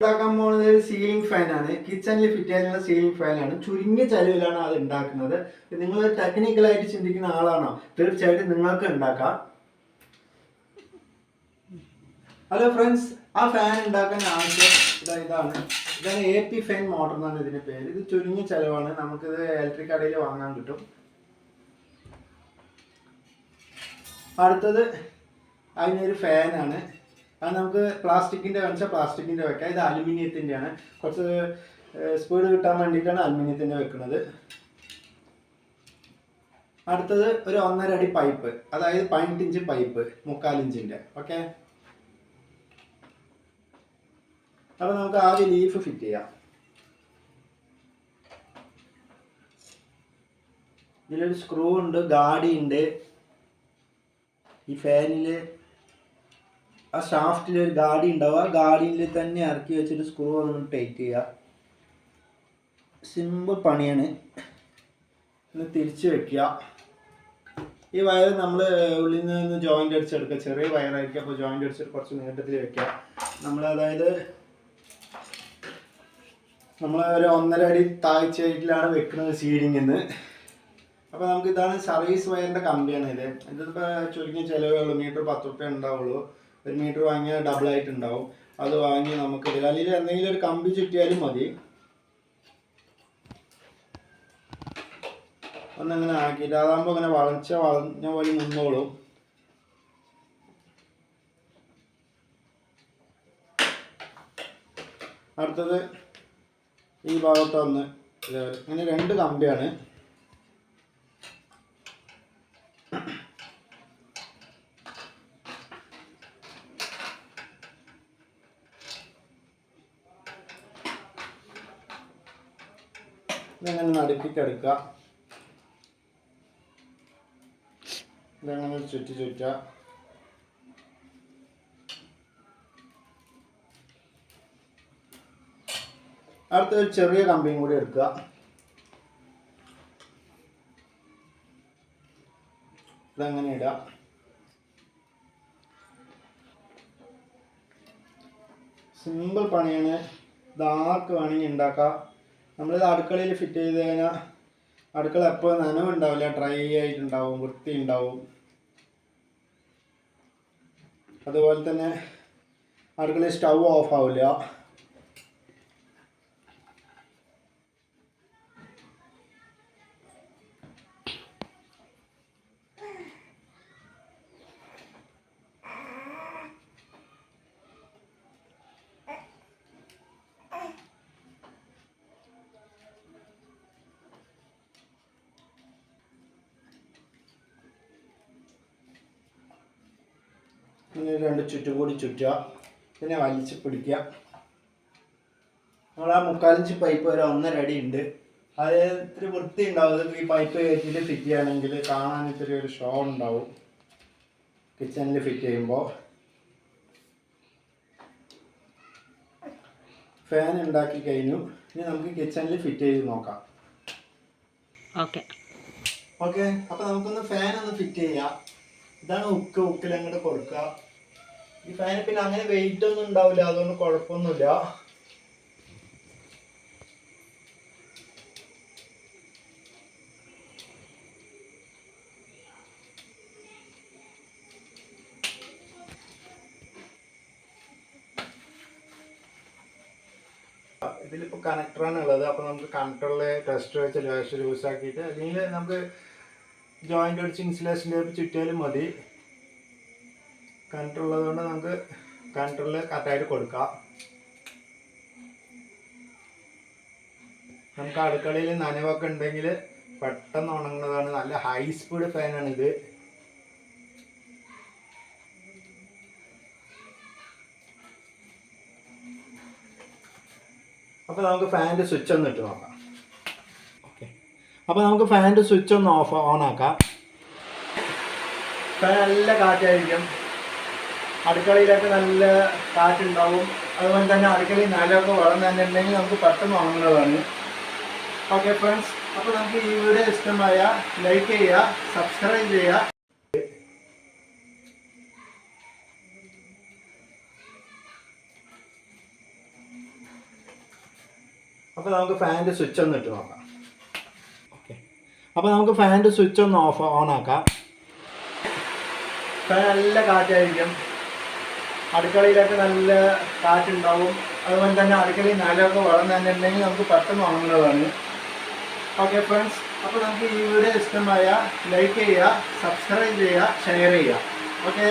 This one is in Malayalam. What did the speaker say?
ഉണ്ടാക്കാൻ പോകുന്നത് ഒരു സീലിംഗ് ഫാനാണ് കിച്ചണിൽ ഫിറ്റ് ചെയ്യാനുള്ള സീലിംഗ് ഫാൻ ആണ്. ചുരുങ്ങിയ ചെലവിലാണ് അത് ഉണ്ടാക്കുന്നത്. നിങ്ങൾ ടെക്നിക്കലായിട്ട് ചിന്തിക്കുന്ന ആളാണോ? തീർച്ചയായിട്ടും നിങ്ങൾക്ക് ഉണ്ടാക്കാം. ഹലോ ഫ്രണ്ട്സ് ആ ഫാൻ ഉണ്ടാക്കാൻ ആവശ്യം ഇതാ ഇതാണ്. ഇതാണ് എ പി ഫാൻ മോട്ടർ എന്നാണ് ഇതിന്റെ പേര്. ഇത് ചുരുങ്ങിയ ചെലവാണ്. നമുക്കിത് ഇലക്ട്രിക് കടയിൽ വാങ്ങാൻ കിട്ടും. അടുത്തത് അതിനൊരു ഫാനാണ് അത് നമുക്ക് പ്ലാസ്റ്റിക്കിന്റെ വെച്ചാൽ പ്ലാസ്റ്റിക്കിന്റെ വെക്കാം. ഇത് അലുമിനിയത്തിന്റെ ആണ് കുറച്ച് സ്പീഡ് കിട്ടാൻ വേണ്ടിയിട്ടാണ് അലുമിനിയത്തിന്റെ വെക്കുന്നത്. അടുത്തത് ഒരു ഒന്നര അടി പൈപ്പ് അതായത് പതിനെട്ട് ഇഞ്ച് പൈപ്പ് മുക്കാലിഞ്ചിന്റെ ഓക്കെ അപ്പോൾ നമുക്ക് ആദ്യം ലീഫ് ഫിറ്റ് ചെയ്യാം. ഇതിലൊരു സ്ക്രൂ ഉണ്ട് ഗാഡി ഉണ്ട്. ഈ ഫാനിൽ ആ ഷാഫ്റ്റിൽ ഒരു ഗാഡി ഉണ്ടാവും. ആ ഗാഡിയിൽ തന്നെ ഇറക്കി വെച്ചിട്ട് സ്ക്രൂ ഒന്ന് ടൈറ്റ് ചെയ്യുക. സിമ്പിൾ പണിയാണ്. ഒന്ന് തിരിച്ച് വെക്കുക. ഈ വയർ നമ്മൾ ഉള്ളിൽ നിന്ന് ജോയിന്റ് അടിച്ചെടുക്കുക. ചെറിയ വയറായിരിക്കും അപ്പോൾ ജോയിന്റ് അടിച്ചിട്ട് കുറച്ച് നീട്ടത്തിൽ വെക്കുക. നമ്മൾ അതായത് നമ്മൾ ഒരു ഒന്നര അടി താഴ്ചയിലാണ് വെക്കുന്നത് സീഡിങ്ങിൽ നിന്ന് അപ്പോൾ നമുക്ക് ഇതാണ് സർവീസ് വയറിന്റെ കമ്പിയാണ് ഇത്. ഇതിപ്പോൾ ചുരുങ്ങിയ ചിലവേ ഉള്ളൂ. മീറ്റർ പത്ത് റുപ്യ ഉണ്ടാവുള്ളൂ. ഒരു മീറ്റർ വാങ്ങിയാൽ ഡബിൾ ആയിട്ട് ഉണ്ടാവും അത് വാങ്ങി നമുക്ക് അല്ലെങ്കിൽ എന്തെങ്കിലും ഒരു കമ്പി ചുറ്റിയാലും മതി. ഒന്നങ്ങനെ ആക്കിയിട്ട് അതാകുമ്പോൾ അങ്ങനെ വളച്ച വളഞ്ഞ പോലെ നിന്നോളും. അടുത്തത് ഈ ഭാഗത്തൊന്ന് ഇതേപോലെ. ഇങ്ങനെ രണ്ട് കമ്പിയാണ്. ഇതങ്ങനെ നടുക്കിട്ടെടുക്കുക. ഇതങ്ങനെ ചുറ്റി ചുറ്റുക. അടുത്ത ഒരു ചെറിയ കമ്പിയും കൂടി എടുക്കുക. ഇതങ്ങനെ ഇടുക. സിമ്പിൾ പണിയാണ്. ആർക്ക് വേണമെങ്കിൽ ഉണ്ടാക്കാം. നമ്മളിത് അടുക്കളയിൽ ഫിറ്റ് ചെയ്ത് കഴിഞ്ഞാൽ അടുക്കള എപ്പോഴും നനവുണ്ടാവില്ല ഡ്രൈ ആയിട്ടുണ്ടാവും വൃത്തി ഉണ്ടാവും അതുപോലെ തന്നെ അടുക്കളയിൽ സ്റ്റൗ ഓഫ് ആവില്ല. ഇങ്ങനെ രണ്ട് ചുറ്റും കൂടി ചുറ്റുക. പിന്നെ വലിച്ച് പിടിക്കുക. നമ്മൾ ആ മുക്കാലിഞ്ച് പൈപ്പ് വരെ ഒന്നര അടി ഉണ്ട്. അത് ഇത്തിരി വൃത്തി ഉണ്ടാവും. ഈ പൈപ്പ് കയറ്റിയിട്ട് ഫിറ്റ് ചെയ്യുകയാണെങ്കിൽ കാണാൻ ഇത്തിരി ഒരു ഷോ ഉണ്ടാവും. കിച്ചണിൽ ഫിറ്റ് ചെയ്യുമ്പോൾ. ഫാൻ ഉണ്ടാക്കി കഴിഞ്ഞു. ഇനി നമുക്ക് കിച്ചണിൽ ഫിറ്റ് ചെയ്ത് നോക്കാം. ഓക്കെ ഓക്കെ അപ്പോൾ നമുക്കൊന്ന് ഫാൻ ഒന്ന് ഫിറ്റ് ചെയ്യാം. ഇതാണ് ഉക്ക് ഉക്കിൽ അങ്ങോട്ട് കൊടുക്കുക. ഈ ഫാൻ പിന്നെ അങ്ങനെ വെയിറ്റ് ഒന്നും ഉണ്ടാവില്ല അതുകൊണ്ട് കുഴപ്പമൊന്നുമില്ല. ഇതിലിപ്പോൾ കണക്ടറാണ് ഉള്ളത്. അപ്പോൾ നമുക്ക് കണക്ടറിൽ ടെസ്റ്റ് വെച്ച് ലൂസ് ആക്കിയിട്ട് അല്ലെങ്കിൽ നമുക്ക് ജോയിന്റ് അടിച്ച് ഇൻസുലേഷൻ ചുറ്റിയാലും മതി. കണക്ടർ കൊണ്ട് നമുക്ക് കണക്ടറിൽ കറക്റ്റായിട്ട് കൊടുക്കാം. നമുക്ക് അടുക്കളയിൽ നനവൊക്കെ ഉണ്ടെങ്കിൽ പെട്ടെന്ന് ഉണങ്ങുന്നതാണ്. നല്ല ഹൈ സ്പീഡ് ഫാനാണ് ഇത് അപ്പോൾ നമുക്ക് ഫാനിന്റെ സ്വിച്ച് ഒന്ന് ഇട്ട് നോക്കാം. ഓക്കെ അപ്പോൾ നമുക്ക് ഫാനിന്റെ സ്വിച്ച് ഒന്ന് ഓഫ് ഓൺ ആക്കാം. ഫാൻ നല്ല കാറ്റായിരിക്കും. അടുക്കളയിലൊക്കെ നല്ല കാറ്റുണ്ടാവും. അതുപോലെ തന്നെ അടുക്കളയിൽ നല്ലൊക്കെ വളം തന്നെ ഉണ്ടെങ്കിൽ നമുക്ക് പെട്ടെന്ന് വാങ്ങുന്നതാണ് ഓക്കെ ഫ്രണ്ട്സ് അപ്പോൾ നമുക്ക് ഈ വീഡിയോ ഇഷ്ടമായ ലൈക്ക് ചെയ്യുക സബ്സ്ക്രൈബ് ചെയ്യുക. അപ്പോൾ നമുക്ക് ഫാനിന്റെ സ്വിച്ച് ഒന്ന് ഇട്ട് നോക്കാം. ഓക്കെ അപ്പോൾ നമുക്ക് ഫാനിന്റെ സ്വിച്ച് ഒന്ന് ഓഫ് ഓൺ ആക്കാം. ഫാൻ നല്ല കാറ്റായിരിക്കും. അടുക്കളയിലൊക്കെ നല്ല കാറ്റുണ്ടാവും. അതുപോലെ തന്നെ അടുക്കളയിൽ നിലമൊക്കെ വളർന്നു തന്നെ ഉണ്ടെങ്കിൽ നമുക്ക് പെട്ടെന്ന് ഉണങ്ങുന്നതാണ്. ഓക്കെ ഫ്രണ്ട്സ് അപ്പോൾ നമുക്ക് ഈ വീഡിയോ ഇഷ്ടമായ ലൈക്ക് ചെയ്യുക സബ്സ്ക്രൈബ് ചെയ്യുക ഷെയർ ചെയ്യുക. ഓക്കെ